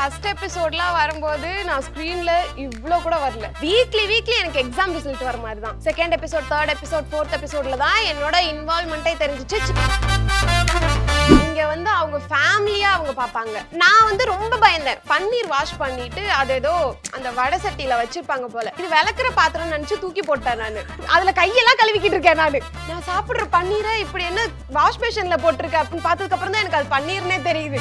First எபிசோட்லாம் வரும்போது நான் ஸ்க்ரீன்ல இவ்வளோ கூட வரல. வீக்லி வீக்லி எனக்கு எக்ஸாம் ரிசல்ட் வர மாதிரி தான். Second episode third episode fourth எபிசோட்ல தான் என்னோட இன்வால்மெண்ட்டே தெரிஞ்சிச்சு. இங்க வந்து அவங்க ஃபேமிலியா அவங்க பார்ப்பாங்க. நான் வந்து ரொம்ப பயந்தேன். பன்னீர் வாஷ் பண்ணிட்டு அது ஏதோ அந்த வடை சட்டியில வச்சிருப்பாங்க போல. இது விளக்குற பாத்திரம் நினைச்சு தூக்கி போட்டேன் நான். அதுல கையெல்லாம் கழுவிக்கிட்டு இருக்கேன் நான். நான் சாப்பிடுற பன்னீரை இப்படி என்ன வாஷ் பேஷன்ல போட்டிருக்க அப்படின்னு பார்த்ததுக்கு அப்புறம் தான் எனக்கு அது பன்னீர்னே தெரியுது.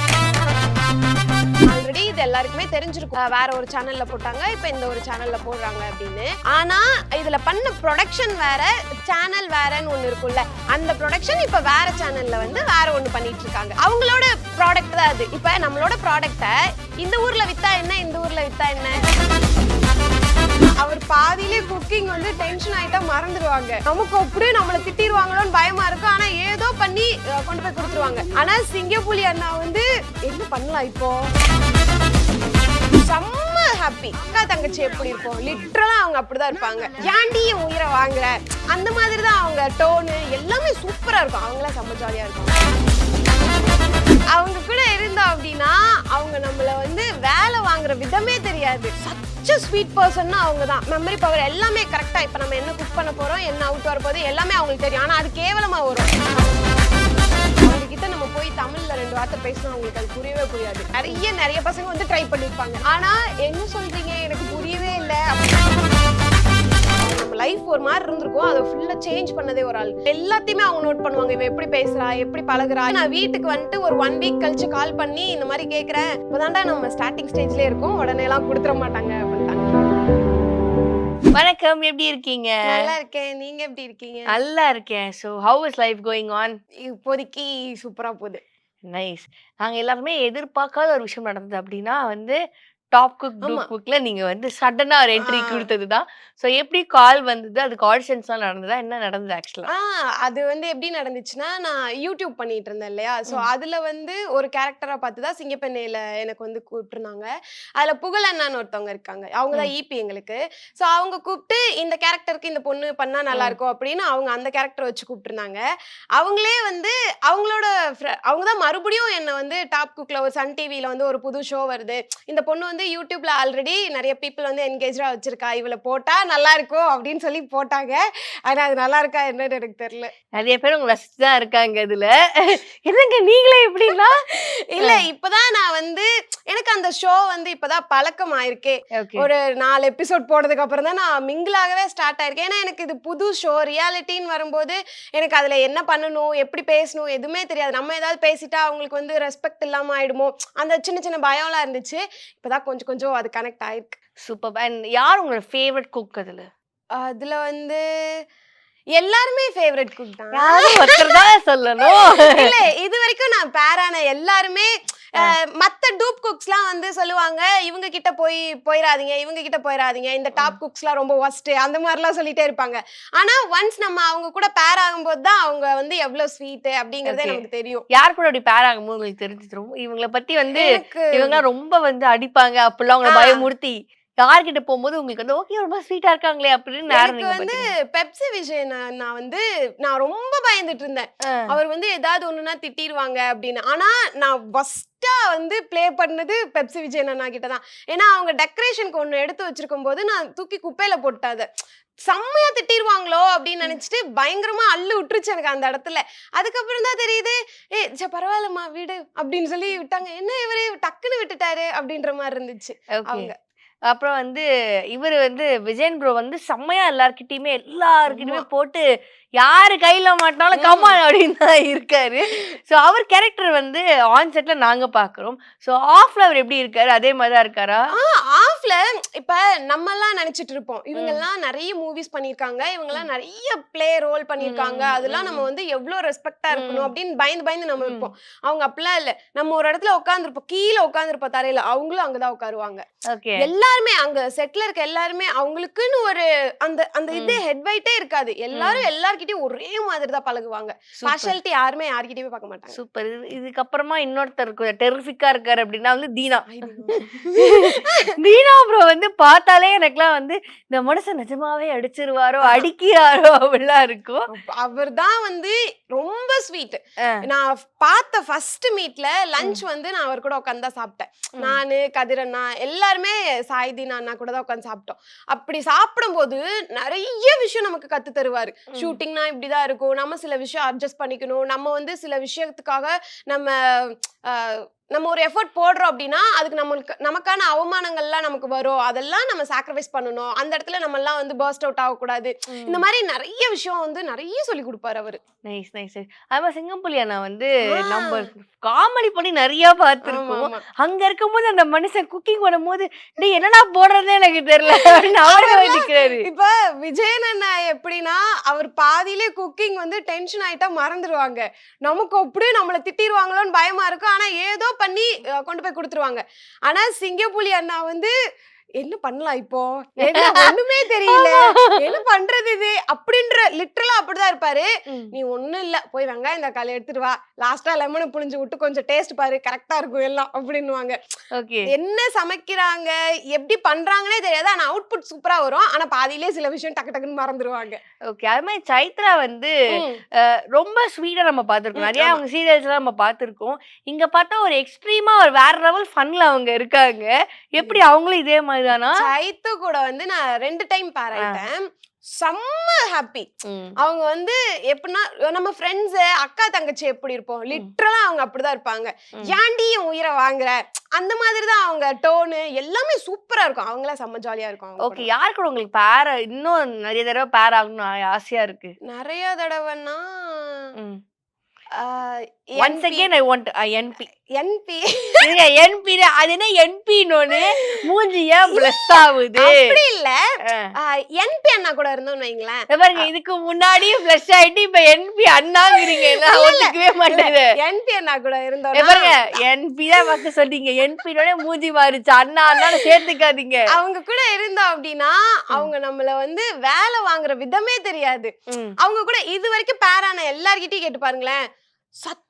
ஆல்ரெடி இது எல்லாருக்குமே தெரிஞ்சிருக்கும். வேற ஒரு சேனல்ல போட்டாங்க இப்போ இந்த ஒரு சேனல்ல போடுறாங்க அப்படின்னு. ஆனா இதுல பண்ண ப்ரொடக்ஷன் வேற சேனல் வேறன்னு ஒண்ணு இருக்கும்ல. அந்த ப்ரொடக்ஷன் இப்ப வேற சேனல்ல வந்து வேற ஒண்ணு பண்ணிட்டு இருக்காங்க அவங்களோட ப்ராடக்ட் தான் அது. இப்ப நம்மளோட ப்ராடக்ட்டை இந்த ஊர்ல வித்தா என்ன இந்த ஊர்ல வித்தா என்ன? அவர் பாதியிலே குக்கிங் வந்து டென்ஷன் ஆயிட்டா மறந்துடுவாங்க. நமக்கு அப்படியே நம்மளை திட்டிடுவாங்களோன்னு பயமா இருக்கும் ஆனா ஏதோ பண்ணி கொண்டு போய் கொடுத்துருவாங்க. ஆனா சிங்கப்புலி அண்ணா வந்து என்ன பண்ணலாம் இப்போ? செம்ம ஹாப்பி அக்கா தங்கச்சி எப்படி இருக்கும்? லிட்டரலா அவங்க அப்படிதான் இருப்பாங்க. ஏன்டி என் உயிரை வாங்குற அந்த மாதிரி தான் அவங்க டோனு எல்லாமே சூப்பரா இருக்கும். அவங்களாம் செம்ம ஜாலியா இருக்கும் அவங்க கூட இருந்தோம் அப்படின்னா அவங்க நம்மள வந்து வேலை வாங்குற விதமே தெரியாது. சச்ச ஸ்வீட் பர்சன்னா அவங்க தான். மெமரி பவர் எல்லாமே கரெக்டாக இப்போ நம்ம என்ன குக் பண்ண போகிறோம் என்ன அவுட் வர போகுது எல்லாமே அவங்களுக்கு தெரியும். ஆனால் அது கேவலமாக வரும். கிட்ட நம்ம போய் தமிழ்ல ரெண்டு வார்த்தை பேசினா அவங்களுக்கு அது புரியவே புரியாது. நிறைய நிறைய பசங்க வந்து ட்ரை பண்ணிருப்பாங்க. ஆனா என்ன சொல்றீங்க? எனக்கு புரியவே இல்லை. நம்ம லைஃப் ஒரு மாதிரி இருந்திருக்கும். அதை ஃபுல்லா சேஞ்ச் பண்ணதே ஒரு ஆள். எல்லாத்தையுமே அவங்க நோட் பண்ணுவாங்க. இவன் எப்படி பேசுறா? எப்படி பழகுறா? நான் வீட்டுக்கு வந்துட்டு ஒரு ஒன் வீக் கழிச்சு கால் பண்ணி இந்த மாதிரி கேட்குறேன் இப்பதான்டா நம்ம ஸ்டார்டிங் ஸ்டேஜ்லயே இருக்கும். உடனே எல்லாம் கொடுத்துட மாட்டாங்க. வணக்கம் எப்படி இருக்கீங்க? நல்லா இருக்கேன். நீங்க எப்படி இருக்கீங்க? நல்லா இருக்கேன். So how is life going on இப்போதைக்கு சூப்பரா போகுது நைஸ் நாங்க எல்லாருமே எதிர்பார்க்காத ஒரு விஷயம் நடந்தது அப்படின்னா வந்து டாப் குக் குக்ல நீங்க வந்து சடனா ஒரு என்ட்ரி. கொடுத்தது தான் ஸோ எப்படி கால் வந்தது? அதுக்கு ஆடிஷன்ஸ்லாம் நடந்ததா? என்ன நடந்தது ஆக்சுவலா ஆ? அது வந்து எப்படி நடந்துச்சுன்னா நான் யூடியூப் பண்ணிட்டு இருந்தேன் இல்லையா? ஸோ. அதுல வந்து ஒரு கேரக்டரா பார்த்து தான் சிங்கப்பெண்ணையில எனக்கு வந்து கூப்பிட்டுருந்தாங்க. அதுல புகழ் அண்ணான்னு ஒருத்தவங்க இருக்காங்க. அவங்க தான் ஈபி எங்களுக்கு. ஸோ அவங்க கூப்பிட்டு இந்த கேரக்டருக்கு இந்த பொண்ணு பண்ணா நல்லா ம். இருக்கும் அப்படின்னு அவங்க அந்த கேரக்டர் வச்சு கூப்பிட்டுருந்தாங்க. அவங்களே வந்து அவங்களோட அவங்க தான் மறுபடியும் என்னை வந்து டாப் குக்ல ஒரு சன் டிவியில வந்து ஒரு புது ஷோ வருது. இந்த பொண்ணு வந்து யூடியூப்ல ஆல்ரெடி நிறைய பீப்புள் வந்து என்கேஜா வச்சிருக்கா. இவளை நல்லா இருக்கும் அப்படின்னு சொல்லி போட்டாங்க. ஆனா அது நல்லா இருக்கா என்னன்னு எனக்கு தெரியல. நிறைய பேர் உங்க ரசிச்சு தான் இருக்காங்க இதுல. என்னங்க நீங்களே எப்படின்னா? இல்ல இப்பதான் நான் வந்து எனக்கு அந்த ஷோ வந்து இப்பதான் பழக்கம் ஆயிருக்கே. ஒரு நாலு எபிசோட் போனதுக்கு அப்புறம் தான் நான் மிங்கிளாகவே ஸ்டார்ட் ஆயிருக்கேன். ஏன்னா எனக்கு இது புது ஷோ ரியாலிட்டின்னு வரும்போது எனக்கு அதுல என்ன பண்ணணும் எப்படி பேசணும் எதுவுமே தெரியாது. நம்ம ஏதாவது பேசிட்டா அவங்களுக்கு வந்து ரெஸ்பெக்ட் இல்லாம ஆயிடுமோ? அந்த சின்ன சின்ன பயம்லாம் இருந்துச்சு. இப்பதான் கொஞ்சம் கொஞ்சம் அது கனெக்ட் ஆயிருக்கு. சூப்பர் அண்ட் யார் உங்களோட ஃபேவரட் குக் அதுல? அதுல வந்து எல்லாருமே ஃபேவரட் குக் தான். யாரும் ஒருத்தர் தான் சொல்லணும். இல்ல இது வரைக்கும் நான் பேரான எல்லாருமே மத்த டூப் குக்ஸ்லாம் வந்து சொல்லுவாங்க இவங்க கிட்ட போய் போயிடாதீங்க இவங்க கிட்ட போயிடாதீங்க இந்த டாப் குக்ஸ்லாம் ரொம்ப ஒஸ்ட் அந்த மாதிரிலாம் சொல்லிட்டே இருப்பாங்க. ஆனா ஒன்ஸ் நம்ம அவங்க கூட பேர் ஆகும்போது தான் அவங்க வந்து எவ்வளவு ஸ்வீட் அப்படிங்கறதே. நமக்கு தெரியும். யார் கூட அப்படி பேர் ஆகும்போது உங்களுக்கு தெரிஞ்சிரும்? இவங்கள பத்தி வந்து இவங்க ரொம்ப வந்து அடிப்பாங்க அப்படிலாம் அவங்கள. பயமுறுத்தி. யார்கிட்ட போகும்போது உங்களுக்கு வந்து ஓகே ரொம்ப ஸ்வீட்டா இருக்காங்களே அப்படின்னு எனக்கு வந்து? பெப்சி விஜய் நான் வந்து நான் ரொம்ப பயந்துட்டு இருந்தேன். அவர் வந்து ஏதாவது ஒண்ணுனா திட்டிடுவாங்க அப்படின்னு. ஆனா நான் ஃபர்ஸ்டா வந்து ப்ளே பண்ணது பெப்சி விஜய் அண்ணா கிட்ட தான். ஏன்னா அவங்க டெக்கரேஷனுக்கு ஒண்ணு எடுத்து வச்சிருக்கும் போது நான் தூக்கி குப்பையில போட்டாத செம்மையா திட்டிடுவாங்களோ அப்படின்னு நினைச்சிட்டு பயங்கரமா அள்ளு விட்டுருச்சு எனக்கு அந்த இடத்துல. அதுக்கப்புறம் தான் தெரியுது ஏ சே பரவாயில்லம்மா வீடு அப்படின்னு சொல்லி விட்டாங்க. என்ன இவரு? டக்குன்னு விட்டுட்டாரு அப்படின்ற மாதிரி இருந்துச்சு. அவங்க. அப்புறம் வந்து இவர் வந்து விஜயன் ப்ரோ வந்து செம்மையா எல்லார்கிட்டயுமே எல்லார்கிட்டயுமே போட்டு யாரு கையில மாட்டினாலும் ம். கம்மா அப்படின்னு தான் இருக்காரு. சோ அவர் கேரக்டர் வந்து ஆன் செட்ல நாங்க பாக்குறோம். சோ ஆஃப்ல அவர் எப்படி இருக்காரு? அதே மாதிரி தான் இருக்காரா? ஆஃப்ல இப்ப நம்ம எல்லாம் நினைச்சிட்டு இருப்போம். இவங்க எல்லாம் நிறைய மூவிஸ் பண்ணிருக்காங்க இவங்க எல்லாம் நிறைய ப்ளே ரோல் பண்ணிருக்காங்க ம், அதெல்லாம். நம்ம வந்து எவ்வளவு ரெஸ்பெக்டா இருக்கணும். அப்படின்னு பயந்து பயந்து நம்ம. இருப்போம். அவங்க அப்படிலாம் இல்ல. நம்ம ஒரு இடத்துல உட்காந்துருப்போம் கீழே உட்காந்துருப்போம் தரையில. அவங்களும் அங்கதான் உட்காருவாங்க. ஓகே எல்லாருமே அங்க செட்ல இருக்க எல்லாருமே அவங்களுக்குன்னு ஒரு அந்த அந்த இது ஹெட் வைட்டே இருக்காது. எல்லாரும் எல்லார்கிட்டயும் ஒரே மாதிரி தான் பழகுவாங்க. பார்ஷாலிட்டி யாருமே யார்கிட்டயுமே பார்க்க மாட்டாங்க. சூப்பர். இதுக்கப்புறமா இன்னொருத்தர் டெரிஃபிக்கா இருக்காரு அப்படின்னா வந்து தீனா. தீனா ப்ரோ வந்து பார்த்தாலே எனக்குலாம் வந்து இந்த மனுஷன் நிஜமாவே அடிச்சிருவாரோ அடிக்கிறாரோ அப்படிலாம் இருக்கும். அவர் தான் வந்து ரொம்ப ஸ்வீட். நான் பார்த்த ஃபர்ஸ்ட் மீட்ல லஞ்ச் வந்து நான் அவர் கூட உட்காந்து தான் சாப்பிட்டேன். நானு கதிரண்ணா எல்லாருமே சாய்தீன் அண்ணா கூட தான் உட்காந்து சாப்பிட்டோம். அப்படி சாப்பிடும்போது நிறைய விஷயம் நமக்கு கத்து தருவாரு. இப்படி இப்படிதான் இருக்கும். நம்ம சில விஷயம் அட்ஜஸ்ட் பண்ணிக்கணும். நம்ம வந்து சில விஷயத்துக்காக நம்ம நம்ம ஒரு எஃபர்ட் போடுறோம் அப்படின்னா அதுக்கு நம்மளுக்கு நமக்கான அவமானங்கள்லாம் நமக்கு வரும். அதெல்லாம் நம்ம சாக்ரிஃபைஸ் பண்ணணும். அந்த இடத்துல நம்ம எல்லாம் வந்து பர்ஸ்ட் அவுட் ஆகக்கூடாது. இந்த மாதிரி நிறைய விஷயம் வந்து நிறைய சொல்லி கொடுப்பாரு அவரு. நைஸ் நைஸ் அது மாதிரி சிங்கம்புலி அண்ணா வந்து. நம்ம காமெடி பண்ணி நிறைய பார்த்திருக்கோம். அங்க இருக்கும்போது அந்த மனுஷன் குக்கிங் பண்ணும்போது டேய் என்னடா போடுறதே எனக்கு தெரியல. அப்படின்னு இப்ப விஜயன் அண்ணா எப்படின்னா அவர் பாதியிலே குக்கிங் வந்து டென்ஷன் ஆயிட்டா மறந்துடுவாங்க நமக்கு அப்படியே நம்மள திட்டிடுவாங்களோன்னு பயமா இருக்கும். ஆனா ஏதோ பண்ணி கொண்டு போய் கொடுத்துருவாங்க. ஆனால் சிங்கப்புலி அண்ணா வந்து என்ன பண்ணலாம் இப்போ? என்ன ஒண்ணுமே தெரியல. என்ன பண்றது இது? அப்படின்ற லிட்டரலா அப்படிதான் இருப்பாரு. நீ ஒண்ணும் இல்ல. போய் வெங்காயம் தக்காளி எடுத்துட்டு வா. லாஸ்டா லெமனை புளிஞ்சு விட்டு கொஞ்சம் டேஸ்ட் பாரு. கரெக்டா இருக்கும் எல்லாம் அப்படின்னுவாங்க. என்ன சமைக்கிறாங்க? எப்படி பண்றாங்கன்னே தெரியாது. ஆனா அவுட்புட் சூப்பரா வரும். ஆனா பாதியிலே சில விஷயம் டக்கு டக்குன்னு மறந்துடுவாங்க ஓகே அது மாதிரி சைத்ரா வந்து ரொம்ப ஸ்வீட்டா நம்ம பார்த்திருக்கோம். நிறைய. அவங்க சீரியல்ஸ்லாம் நம்ம பார்த்திருக்கோம். இங்க பார்த்தா ஒரு எக்ஸ்ட்ரீமா ஒரு வேற லெவல் ஃபன்ல அவங்க இருக்காங்க. எப்படி அவங்களும் இதே மாதிரி தானா சைத்து கூட வந்து நான் ரெண்டு டைம் பேர் ஆயிட்டேன். செம்ம ஹாப்பி அவங்க வந்து எப்படின்னா நம்ம ஃப்ரெண்ட்ஸ் அக்கா தங்கச்சி எப்படி இருப்போம்? லிட்டரலா அவங்க அப்படிதான் இருப்பாங்க. ஏன்டி என் உயிரை வாங்குற? அந்த மாதிரி தான் அவங்க டோனு எல்லாமே சூப்பரா இருக்கும். அவங்களாம் செம்ம ஜாலியா இருக்கும் ஓகே யார் கூட உங்களுக்கு பேர இன்னும் நிறைய தடவை பேர் ஆகணும்னு ஆ- ஆசையா இருக்கு. நிறைய தடவைன்னா one second I want NP என்பி என்பி அது என்ன என்பின்னு மூஞ்சி ஏன் பிளஸ் ஆகுது? அப்படி இல்ல. என்பி அண்ணா கூட இருந்தோம்னு வைங்களேன். பாருங்க இதுக்கு முன்னாடியே பிளஸ் ஆயிட்டு இப்ப என்பி அண்ணாங்கிறீங்க. நான் ஒத்துக்கவே மாட்டேது. என்பி அண்ணா கூட இருந்தோம் பாருங்க என்பி தான் பார்க்க சொன்னீங்க. என்பினோட மூஞ்சி மாறிச்சு அண்ணா அண்ணான்னு சேர்த்துக்காதீங்க. அவங்க கூட இருந்தோம் அப்படின்னா அவங்க நம்மள வந்து வேலை வாங்குற விதமே தெரியாது. அவங்க கூட இது வரைக்கும் பேரான எல்லார்கிட்டயும் கேட்டு பாருங்களேன்.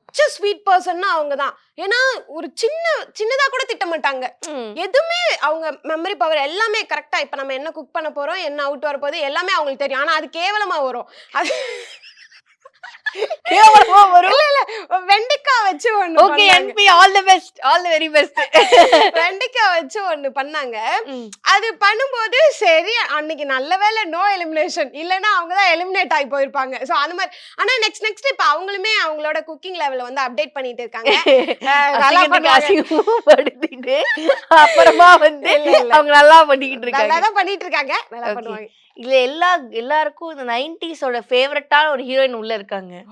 சச்ச ஸ்வீட் பர்சன்னா அவங்க தான் ஏன்னா ஒரு சின்ன சின்னதா கூட திட்ட மாட்டாங்க. எதுவுமே அவங்க மெமரி பவர் எல்லாமே கரெக்டா இப்ப நம்ம என்ன குக் பண்ண போறோம் என்ன அவுட் வர போகுது எல்லாமே அவங்களுக்கு தெரியும். ஆனா அது கேவலமா வரும். அது கேவலமா வரும்? இல்ல இல்ல. வெண்டைக்காய் வச்சு ஒண்ணு okay. NP all the best all the very best வெண்டைக்காய் வச்சு ஒண்ணு பண்ணாங்க. அது பண்ணும்போது சரி அன்னைக்கு நல்ல வேளை நோ எலிமினேஷன் இல்லைன்னா அவங்க தான் எலிமினேட் ஆகி போயிருப்பாங்க. ஸோ அந்த மாதிரி. ஆனா நெக்ஸ்ட் நெக்ஸ்ட் இப்போ அவங்களுமே அவங்களோட குக்கிங் லெவல வந்து அப்டேட் பண்ணிட்டு இருக்காங்க. அப்புறமா வந்து. அவங்க நல்லா பண்ணிக்கிட்டு நல்லா இருக்காங்க. தான் பண்ணிட்டு இருக்காங்க. நல்லா Okay. பண்ணுவாங்க. இதுல எல்லா எல்லாருக்கும் இந்த நைன்டிஸோட ஃபேவரட்டான ஒரு ஹீரோயின் உள்ள இருக்காங்க.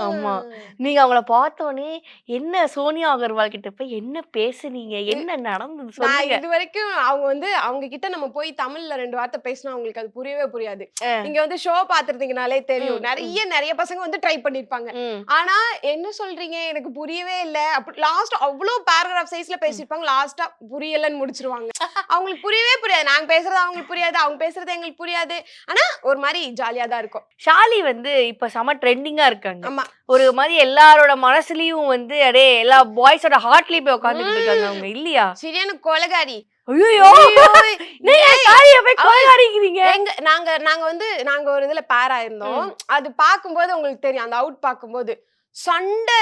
ஆமா. நீங்க அவங்கள பார்த்தோன்னே என்ன சோனியா அகர்வால் கிட்ட போய் என்ன பேசுனீங்க? என்ன நடந்தது? சொல்லுங்க. இது வரைக்கும் அவங்க வந்து அவங்க கிட்ட நம்ம போய் தமிழ்ல ரெண்டு வார்த்தை பேசினா அவங்களுக்கு அது புரியவே புரியாது. ஆ. இங்க வந்து ஷோ பாத்துருந்தீங்கனாலே தெரியும். நிறைய நிறைய பசங்க வந்து ட்ரை பண்ணிருப்பாங்க. ஆனா என்ன சொல்றீங்க? எனக்கு புரியவே இல்ல. அப்படி லாஸ்ட் அவ்வளவு பேராகிராஃப் சைஸ்ல பேசிருப்பாங்க. லாஸ்டா புரியலன்னு முடிச்சிருவாங்க. அவங்களுக்கு புரியவே புரியாது. நாங்க பேசுறது அவங்களுக்கு புரியாது. அவங்க பேசுறது எங்களுக்கு புரியாது. ஆனா ஒரு மாதிரி ஜாலியா தான் இருக்கும். ஷாலி வந்து இப்ப செம ட்ரெண்டிங்கா இருக்காங்க ஆமா. ஒரு மாதிரி எல்லாரோட மனசுலயும் வந்து அடே எல்லா பாய்ஸோட ஹார்ட்லயும் போய் உட்காந்துட்டு இருக்காங்க அவங்க. இல்லையா? சரியான கொலகாரி. ஐயோ நீங்க நாங்க நாங்க வந்து நாங்க ஒரு இதுல பேரா இருந்தோம் அது பார்க்கும்போது உங்களுக்கு தெரியும். அந்த அவுட் பார்க்கும்போது சண்டை.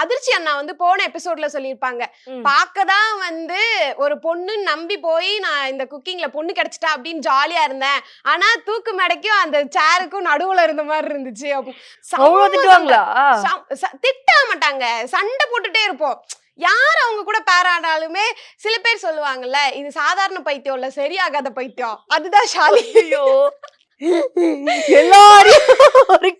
அதிர்ச்சி அண்ணா வந்து போன எபிசோட்ல சொல்லியிருப்பாங்க. பார்க்கதான் வந்து ஒரு பொண்ணு நம்பி போய் நான் இந்த குக்கிங்ல பொண்ணு கிடைச்சிட்டா அப்படின்னு ஜாலியா இருந்தேன். ஆனா தூக்கு மேடைக்கும் அந்த சேருக்கும் நடுவுல இருந்த மாதிரி இருந்துச்சு. திட்ட மாட்டாங்க. சண்டை போட்டுட்டே இருப்போம். யார் அவங்க கூட பேராடாலுமே சில பேர் சொல்லுவாங்கல்ல இது சாதாரண பைத்தியம் இல்ல சரியாகாத பைத்தியம். அதுதான் ஷாலி ஐயோ. எல்லாரையும் ஒரு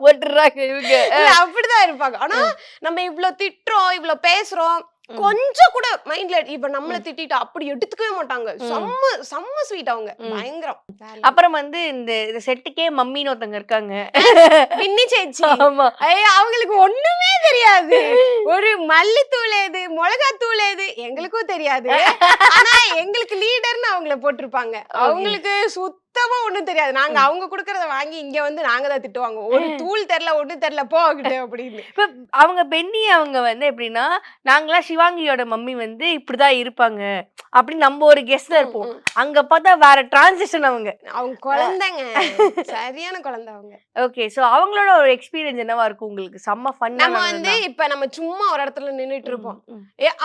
போட்டுறாங்க இவங்க. அப்படிதான் இருப்பாங்க. ஆனா நம்ம இவ்ளோ திட்டுறோம் இவ்ளோ பேசுறோம். கொஞ்சம் கூட மைண்ட்ல இப்ப நம்மள திட்டிட்டா அப்படி எடுத்துக்கவே மாட்டாங்க. செம்ம செம்ம ஸ்வீட் அவங்க. பயங்கரம். அப்புறம் வந்து இந்த செட்டுக்கே மம்மின்னு ஒருத்தங்க இருக்காங்க. பின்னி சேச்சி. ஆமா. அவங்களுக்கு ஒண்ணுமே தெரியாது. ஒரு மல்லித்தூள் ஏது மிளகாத்தூள் ஏது எங்களுக்கும் தெரியாது. ஆனா எங்களுக்கு லீடர்னு அவங்கள போட்டிருப்பாங்க. அவங்களுக்கு சுத்த சுத்தமா ஒண்ணும் தெரியாது. நாங்க அவங்க குடுக்கறத வாங்கி இங்க வந்து நாங்க தான் திட்டுவாங்க. ஒரு தூள் தெரியல ஒண்ணும் தெரியல போகிட்டு அப்படின்னு. இப்ப அவங்க பென்னி அவங்க வந்து எப்படின்னா நாங்களாம் சிவாங்கியோட மம்மி வந்து இப்படிதான் இருப்பாங்க. அப்படின்னு நம்ம ஒரு கெஸ்ட்ல இருப்போம். அங்க பார்த்தா வேற டிரான்சிஷன் அவங்க. அவங்க குழந்தைங்க. சரியான குழந்தை அவங்க. ஓகே சோ அவங்களோட ஒரு எக்ஸ்பீரியன்ஸ் என்னவா இருக்கும் உங்களுக்கு? செம்ம ஃபன்னா நம்ம வந்து இப்ப நம்ம சும்மா ஒரு இடத்துல நின்னுட்டு இருப்போம்.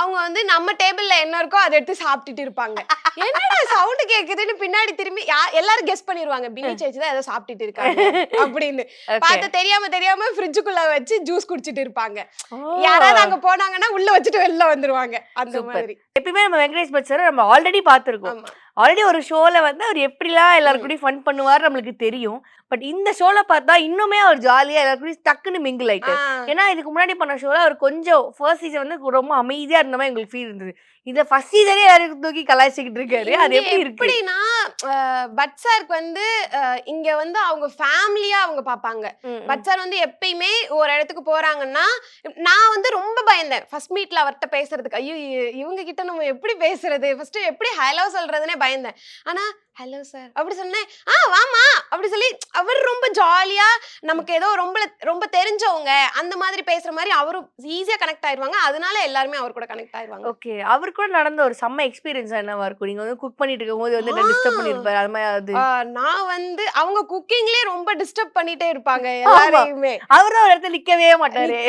அவங்க வந்து நம்ம டேபிள்ல என்ன இருக்கோ அதை எடுத்து சாப்பிட்டுட்டு இருப்பாங்க. என்னடா சவுண்ட் கேக்குதுன்னு பின்னாடி திரும்பி எல்லாரும் கெஸ் பண்ணிருவாங்க. பின்னி சேச்சி தான் ஏதோ சாப்பிட்டுட்டு இருக்காங்க அப்படின்னு. பார்த்து தெரியாம தெரியாம ஃப்ரிட்ஜுக்குள்ள வச்சு ஜூஸ் குடிச்சிட்டு இருப்பாங்க. யாராவது அங்க போனாங்கன்னா உள்ள வச்சுட்டு வெளில வந்துருவாங்க. அந்த. மாதிரி. எப்பயுமே நம்ம வெங்கடேஷ் பட் சார் நம்ம ஆல்ரெடி பார்த்திருக்கோம். ஆமா. ஆல்ரெடி ஒரு ஷோல வந்து அவர் எப்படிலாம் எல்லாரும் கூடயும் ஃபன் பண்ணுவார் நம்மளுக்கு தெரியும். பட் இந்த ஷோல பார்த்தா இன்னுமே அவர் ஜாலியா எல்லாரும் கூடயும் டக்குன்னு மிங்கிள் ஆயிட்டாரு. ஆ. ஏன்னா இதுக்கு முன்னாடி பண்ண ஷோல அவர் கொஞ்சம் ஃபர்ஸ்ட் சீசன் வந்து ரொம்ப அமைதியா இருந்த மாதிரி எங்களுக்கு ஃபீல் இருந்தது. இத ஃபர்ஸ்ட் சீசனே யாருக்கு தூக்கி கலாய்ச்சிக்கிட்டு இருக்காரு. அது எப்படி இருக்கு? எப்படின்னா அஹ், பட் சாருக்கு வந்து இங்க வந்து அவங்க ஃபேமிலியா அவங்க பாப்பாங்க. ம், ம். பட் சார் வந்து எப்பயுமே ஒரு இடத்துக்கு போறாங்கன்னா நான் வந்து ரொம்ப பயந்தேன். ஃபர்ஸ்ட் மீட்ல அவர்கிட்ட பேசுறதுக்கு ஐயோ இவங்க கிட்ட நம்ம எப்படி பேசுறது? ஃபர்ஸ்ட் எப்படி ஹலோ சொல்றதுனே பயந்தேன். ஆனா ஹலோ சார் அப்படி சொன்னேன் ஆ வாமா அப்படி சொல்லி அவர் ரொம்ப ஜாலியா நமக்கு ஏதோ ரொம்ப ரொம்ப தெரிஞ்சவங்க அந்த மாதிரி பேசுற மாதிரி அவரும் ஈஸியா கனெக்ட் ஆயிருவாங்க. அதனால எல்லாருமே அவர் கூட கனெக்ட் ஆயிருவாங்க. ஓகே. அவர் கூட நடந்த ஒரு செம்ம எக்ஸ்பீரியன்ஸ் என்னவா இருக்கும்? நீங்க வந்து குக் பண்ணிட்டு இருக்கும் போது வந்து டிஸ்டர்ப் பண்ணிருப்பாரு? அது மாதிரி அது. நான் வந்து அவங்க குக்கிங்லயே ரொம்ப டிஸ்டர்ப் பண்ணிட்டே இருப்பாங்க எல்லாரையுமே. அவர் ஒரு இடத்துல நிக்கவே மாட்டாரு.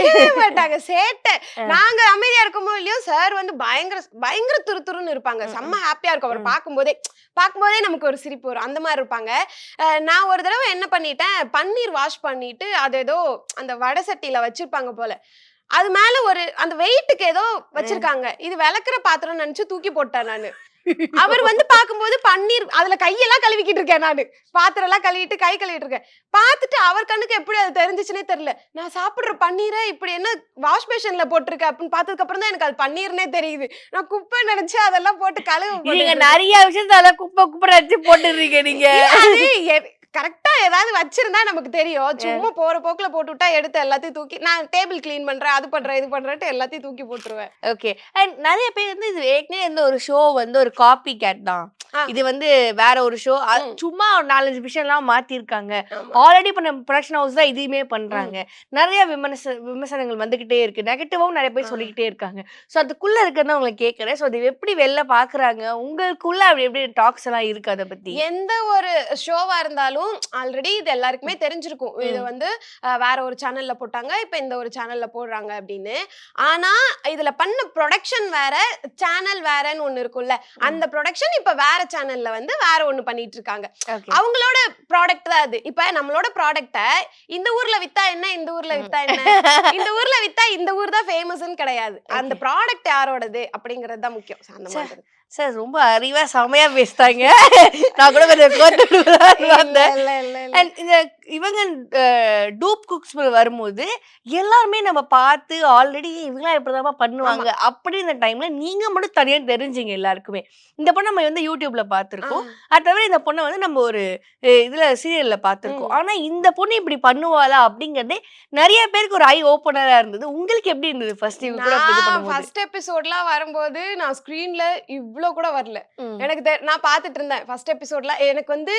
மாட்டாங்க. சேட்டை. நாங்க அமைதியா இருக்கமோ இல்லையோ சார் வந்து பயங்கர பயங்கர துருதுருன்னு இருப்பாங்க. ம், செம்ம ஹாப்பியா இருக்கும். அவர். பார்க்கும்போதே பார்க்கும்போதே நமக்கு ஒரு சிரிப்பு வரும். அந்த மாதிரி இருப்பாங்க. நான் ஒரு தடவை என்ன பண்ணிட்டேன் பன்னீர் வாஷ் பண்ணிட்டு அது ஏதோ அந்த வடை சட்டியில வச்சிருப்பாங்க போல. அது மேல ஒரு அந்த வெயிட்டுக்கு ஏதோ வச்சிருக்காங்க. இது விளக்குற பாத்திரம் நினைச்சு தூக்கி போட்டேன் நானு. அவர் வந்து பார்க்கும்போது பன்னீர் அதுல கையெல்லாம் கழுவிக்கிட்டு இருக்கேன் நானு. பாத்திரம் எல்லாம் கழுவிட்டு கை கழுவிட்டு இருக்கேன். பார்த்துட்டு அவர் கண்ணுக்கு எப்படி அது தெரிஞ்சுச்சுனே தெரியல. நான் சாப்பிடுற பன்னீரை இப்படி என்ன வாஷ் பேஷன்ல போட்டிருக்க அப்படின்னு பார்த்ததுக்கு அப்புறம் தான் எனக்கு அது பன்னீர்னே தெரியுது. நான் குப்பை நினைச்சு அதெல்லாம் போட்டு கழுவ நிறைய விஷயத்தால குப்பை குப்பை அடிச்சு போட்டுறீங்க நீங்க. கரெக்டா ஏதாவது வச்சிருந்தா நமக்கு தெரியும். சும்மா போற போக்குல போட்டு விட்டா எடுத்து எல்லாத்தையும் தூக்கி நான் டேபிள் க்ளீன் பண்றேன் அது பண்றேன் இது பண்றேன்ட்டு எல்லாத்தையும் தூக்கி போட்டுருவேன். ஓகே அண்ட் நிறைய பேர் வந்து இது ஏற்கனவே இந்த ஒரு ஷோ வந்து ஒரு காப்பி கேட் தான். இது வந்து வேற ஒரு ஷோ. சும்மா ஒரு நாலஞ்சு விஷயம்லாம் மாத்திருக்காங்க. ஆமா. ஆல்ரெடி பண்ண ப்ரொடக்ஷன் ஹவுஸ் தான் இதையுமே பண்றாங்க. நிறைய விமர்ச விமர்சனங்கள் வந்துகிட்டே இருக்கு. நெகட்டிவாவும் நிறைய பேர். சொல்லிக்கிட்டே இருக்காங்க. ஸோ அதுக்குள்ள இருக்கிறத உங்களை கேட்கறேன். ஸோ அது எப்படி வெளில பாக்குறாங்க? உங்களுக்குள்ள அப்படி எப்படி டாக்ஸ் எல்லாம் இருக்கு அதை பத்தி? எந்த ஒரு ஷோவா இருந்தாலும் ஆல்ரெடி இது எல்லாருக்குமே தெரிஞ்சிருக்கும். இது. வந்து வேற ஒரு சேனல்ல போட்டாங்க. இப்ப இந்த ஒரு சேனல்ல போடுறாங்க அப்படின்னு. ஆனா இதுல பண்ண ப்ரொடக்ஷன் வேற சேனல் வேறன்னு ஒண்ணு இருக்கும்ல. அந்த ப்ரொடக்ஷன் இப்ப வேற சேனல்ல வந்து வேற ஒண்ணு பண்ணிட்டு இருக்காங்க அவங்களோட ப்ராடக்ட் தான் அது இப்ப நம்மளோட ப்ராடக்ட்ட இந்த ஊர்ல வித்தா என்ன? இந்த ஊர்ல வித்தா என்ன? இந்த ஊர்ல வித்தா இந்த ஊர் தான் ஃபேமஸ்னு கிடையாது. அந்த. ப்ராடக்ட் யாரோடது? அப்படிங்கறது தான் முக்கியம். அந்த. மாதிரி. சார் ரொம்ப அறிவா செமையா பேசுறாங்க நான் கூட கொஞ்சம் இந்த இவங்க டூப் குக்ஸ் வரும்போது எல்லாருமே நம்ம பார்த்து ஆல்ரெடி இவங்களாம் இப்படிதான் பண்ணுவாங்க. அப்படி இந்த டைம்ல நீங்க மட்டும் தனியா தெரிஞ்சீங்க எல்லாருக்குமே. இந்த பொண்ணை நம்ம வந்து யூடியூப்ல பார்த்திருக்கோம். அது தவிர இந்த பொண்ணை வந்து நம்ம ஒரு இதுல சீரியல்ல பார்த்திருக்கோம். ஆனா இந்த பொண்ணு இப்படி பண்ணுவாளா அப்படிங்கறதே நிறைய பேருக்கு ஒரு ஐ ஓப்பனரா இருந்தது. உங்களுக்கு எப்படி இருந்தது ஃபர்ஸ்ட் இவங்க கூட ஃபர்ஸ்ட் எபிசோட்லாம் வரும்போது நான் ஸ்க்ரீன்ல இவ்ளோ கூட வரல. எனக்கு நான் பார்த்துட்டு இருந்தேன் ஃபர்ஸ்ட் எபிசோட்ல எனக்கு வந்து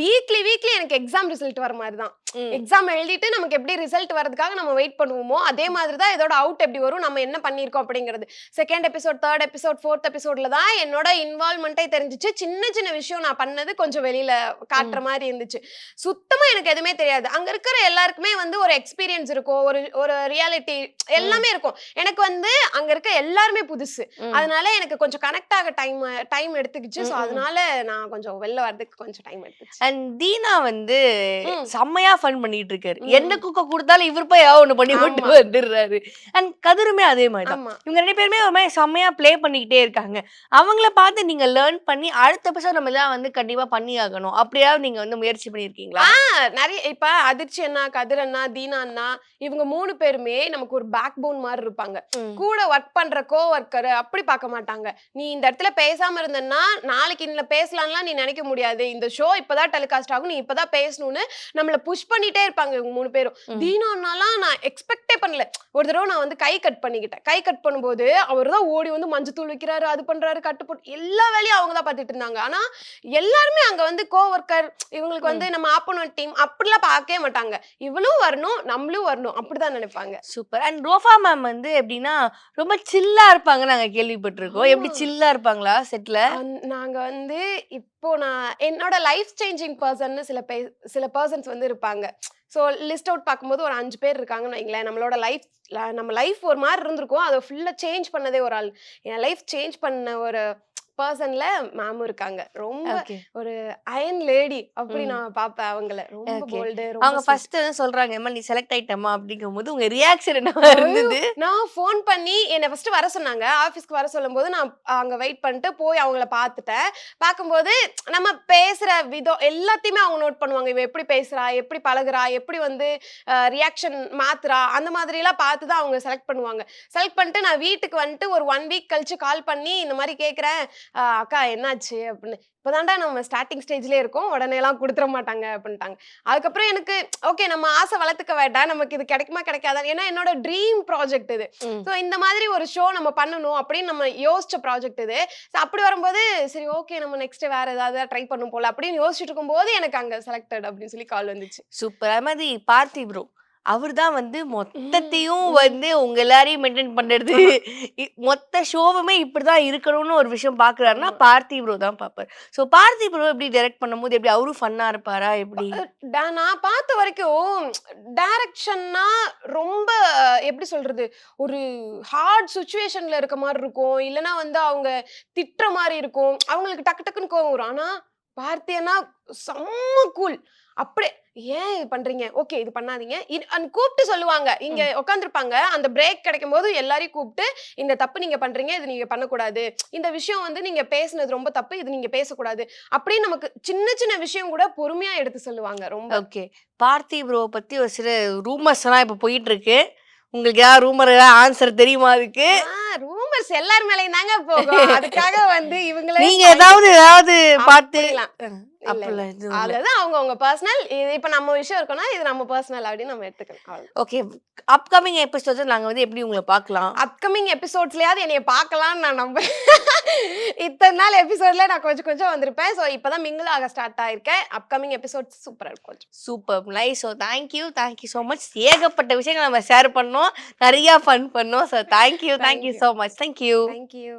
வீக்லி வீக்லி எனக்கு எக்ஸாம் ரிசல்ட் வர மாதிரி தான். எக்ஸாம் எழுதிட்டு நமக்கு எப்படி ரிசல்ட் வரதுக்காக நம்ம வெயிட் பண்ணுவோமோ அதே மாதிரி தான் இதோட அவுட் எப்படி வரும் நம்ம என்ன பண்ணியிருக்கோம் அப்படிங்கிறது. Second episode third episode fourth எபிசோட்ல தான் என்னோட இன்வால்மெண்ட்டே தெரிஞ்சுச்சு. சின்ன சின்ன விஷயம் நான் பண்ணது கொஞ்சம் வெளியில காட்டுற மாதிரி இருந்துச்சு. சுத்தமா எனக்கு எதுவுமே தெரியாது. அங்க இருக்கிற எல்லாருக்குமே வந்து ஒரு எக்ஸ்பீரியன்ஸ் இருக்கும். ஒரு ஒரு ரியாலிட்டி எல்லாமே இருக்கும். எனக்கு வந்து அங்க இருக்க எல்லாருமே புதுசு. அதனால எனக்கு கொஞ்சம் கனெக்ட் ஆக டைம் டைம் எடுத்துக்கிச்சு. ஸோ. அதனால நான் கொஞ்சம் வெளில வர்றதுக்கு கொஞ்சம் டைம் எடுத்துச்சு. அண்ட் தீனா வந்து. செம்மையா ஃபன் பண்ணிட்டு இருக்காரு. எந்த குக்க கொடுத்தாலும் இவர் போய் ஏதாவது ஒண்ணு பண்ணி கொண்டு. வந்துடுறாரு. அண்ட் கதிருமே அதே மாதிரி தான் இவங்க ரெண்டு பேருமே ஒரு மாதிரி செம்மையா ப்ளே பண்ணிக்கிட்டே இருக்காங்க. அவங்கள பார்த்து நீங்க லேர்ன் பண்ணி அடுத்த எபிசோட் நம்ம எல்லாம் வந்து கண்டிப்பா பண்ணி ஆகணும் அப்படியாவது நீங்க வந்து முயற்சி பண்ணிருக்கீங்களா ஆ, நிறைய இப்ப அதிர்ச்சி அண்ணா கதிர் அண்ணா தீனா அண்ணா இவங்க மூணு பேருமே நமக்கு ஒரு பேக் போன் மாதிரி இருப்பாங்க. கூட ஒர்க் பண்ற கோ ஒர்க்கர் அப்படி பார்க்க மாட்டாங்க. நீ இந்த இடத்துல பேசாம இருந்தன்னா நாளைக்கு இதுல பேசலாம்லாம் நீ நினைக்க முடியாது. இந்த ஷோ இப்பதான் டெலிகாஸ்ட் ஆகும் நீ இப்பதான் பேசணும்னு நம்மள புஷ் பண்ணிட்டே இருப்பாங்க இவங்க மூணு பேரும். ம். தீனானாலாம் நான் எக்ஸ்பெக்டே பண்ணல. ஒரு தடவை நான் வந்து கை கட் பண்ணிக்கிட்டேன். கை கட் பண்ணும்போது அவர் தான் ஓடி வந்து மஞ்சத்தூள் வைக்கிறாரு அது பண்றாரு கட்டு போட்டு எல்லா வேலையும் அவங்க தான் பார்த்துட்டு இருந்தாங்க. ஆனா எல்லாருமே அங்க வந்து கோவர்க்கர் இவங்களுக்கு வந்து நம்ம ஆப்போனன்ட் டீம் அப்படிலாம் பார்க்கவே மாட்டாங்க. இவளும் வரணும் நம்மளும் வரணும் அப்படிதான் நினைப்பாங்க. சூப்பர் அண்ட் ரோஃபா மேம் வந்து எப்படின்னா ரொம்ப சில்லா இருப்பாங்க நாங்க கேள்விப்பட்டிருக்கோம். எப்படி. சில்லா இருப்பாங்களா செட்ல? அந்- நாங்க வந்து இப்போ நான் என்னோட லைஃப் சேஞ்சிங் பர்சன் சில பே சில பர்சன்ஸ் வந்து இருப்பாங்க. ஸோ லிஸ்ட் அவுட் பார்க்கும்போது ஒரு அஞ்சு பேர் இருக்காங்கன்னு வைங்களேன். நம்மளோட லைஃப் நம்ம லைஃப் ஒரு மாதிரி இருந்திருக்கும். அதை ஃபுல்லாக சேஞ்ச் பண்ணதே ஒரு ஆள். என் லைஃப் சேஞ்ச் பண்ண ஒரு பர்சன்ல மேமும் இருக்காங்க. ரொம்ப ஒரு அயன் லேடி அப்படி. நான் பார்ப்பேன் அவங்கள. ரொம்ப. போல்டு அவங்க ஃபர்ஸ்ட் சொல்றாங்க "ஏம்மா, நீ செலக்ட் ஆயிட்டமா அப்படிங்கும்போது உங்க ரியாக்ஷன் என்ன இருந்தது? நான் ஃபோன் பண்ணி என்னை ஃபர்ஸ்ட் வர சொன்னாங்க. ஆஃபீஸ்க்கு வர சொல்லும்போது நான் அங்கே வெயிட் பண்ணிட்டு போய் அவங்கள பார்த்துட்டேன். பார்க்கும்போது நம்ம பேசுகிற விதம் எல்லாத்தையுமே அவங்க நோட் பண்ணுவாங்க. இவ எப்படி பேசுகிறா எப்படி பழகுறா எப்படி வந்து ரியாக்ஷன் மாத்துறா அந்த மாதிரிலாம் பார்த்து தான் அவங்க செலக்ட் பண்ணுவாங்க. செலக்ட் பண்ணிட்டு நான் வீட்டுக்கு வந்துட்டு ஒரு ஒன் வீக் கழிச்சு கால் பண்ணி இந்த மாதிரி கேட்குறேன் அக்கா என்னாச்சு? அப்படின்னு. இப்போதான்டா நம்ம ஸ்டார்டிங் ஸ்டேஜ்லேயே இருக்கோம். உடனே எல்லாம் கொடுத்துட மாட்டாங்க. அப்படின்ட்டாங்க. அதுக்கப்புறம் எனக்கு ஓகே நம்ம ஆசை வளர்த்துக்க வேண்டாம். நமக்கு இது கிடைக்குமா கிடைக்காதா? ஏன்னா என்னோட ட்ரீம் ப்ராஜெக்ட் இது. ஸோ இந்த மாதிரி ஒரு ஷோ நம்ம பண்ணணும் அப்படின்னு நம்ம யோசிச்ச ப்ராஜெக்ட் இது. ஸோ அப்படி வரும்போது சரி ஓகே நம்ம நெக்ஸ்ட் வேற ஏதாவது ட்ரை பண்ணும் போல. அப்படின்னு யோசிச்சுட்டு இருக்கும்போது எனக்கு அங்க செலக்டட் அப்படின்னு சொல்லி கால் வந்துச்சு. சூப்பர். அது மாதிரி பார்த்தி ப்ரோ அவர் தான் வந்து மொத்தத்தையும் வந்து உங்க எல்லாரையும் மெயின்டைன் பண்றது இ- மொத்த ஷோவுமே இப்படிதான் இருக்கணும்னு ஒரு விஷயம் பாக்குறாருன்னா ஆமா. பார்த்தி ப்ரோ தான் பாப்பாரு. சோ பார்த்தி ப்ரோ எப்படி டைரக்ட் பண்ணும்போது எப்படி அவரும் ஃபன்னா இருப்பாரா எப்படி? நான் பார்த்த வரைக்கும் டைரக்ஷன்னா ரொம்ப எப்படி சொல்றது ஒரு ஹார்ட் சுச்சுவேஷன்ல இருக்க மாதிரி இருக்கும். இல்லைன்னா வந்து அவங்க திட்டுற மாதிரி இருக்கும். அவங்களுக்கு டக்கு டக்குன்னு கோவம் வரும். ஆனா பார்த்தியன்னா செம்ம கூல் அப்படியே ஏன் இது பண்றீங்க? ஓகே இது பண்ணாதீங்க. கூப்பிட்டு சொல்லுவாங்க. இங்க உட்காந்துருப்பாங்க அந்த பிரேக் கிடைக்கும் போது எல்லாரையும் கூப்பிட்டு இந்த தப்பு நீங்க பண்றீங்க இது நீங்க பண்ணக்கூடாது. இந்த விஷயம் வந்து நீங்க பேசுனது ரொம்ப தப்பு இது நீங்க பேசக்கூடாது. அப்படின்னு நமக்கு சின்ன சின்ன விஷயம் கூட பொறுமையா எடுத்து சொல்லுவாங்க ரொம்ப. ஓகே. பார்த்தி ப்ரோ பத்தி ஒரு சில ரூமர்ஸ் எல்லாம் இப்ப போயிட்டு இருக்கு உங்களுக்கு ஏதாவது ரூமர் ஆன்சர் தெரியுமா அதுக்கு? ரூமர்ஸ் எல்லார் மேலயும் தாங்க போகும். அதுக்காக வந்து இவங்களே நீங்க ஏதாவது ஏதாவது பார்த்து அதுதான் அவங்க அவங்க பர்சனல் இது இப்ப நம்ம விஷயம் இருக்கோம்னா இது நம்ம பர்சனல் அப்படின்னு நம்ம எடுத்துக்கலாம். ஓகே அப்கமிங் எபிசோட்ஸ் நாங்க வந்து எப்படி உங்களை பார்க்கலாம்? அப்கமிங் எபிசோட்ஸ்லயாவது என்னைய பார்க்கலாம்னு நான் நம்புறேன் இத்தனை நாள் எபிசோட்ல நான் கொஞ்சம் கொஞ்சம் வந்திருப்பேன். ஸோ இப்பதான் மிங்கிள் ஆக ஸ்டார்ட் ஆயிருக்கேன். அப்கமிங் எபிசோட்ஸ் சூப்பரா இருக்கும் கொஞ்சம். Super nice so thank you thank you so much ஏகப்பட்ட விஷயங்கள் நம்ம ஷேர் பண்ணோம். நிறைய ஃபன் பண்ணோம். So thank you thank you. So much thank you thank you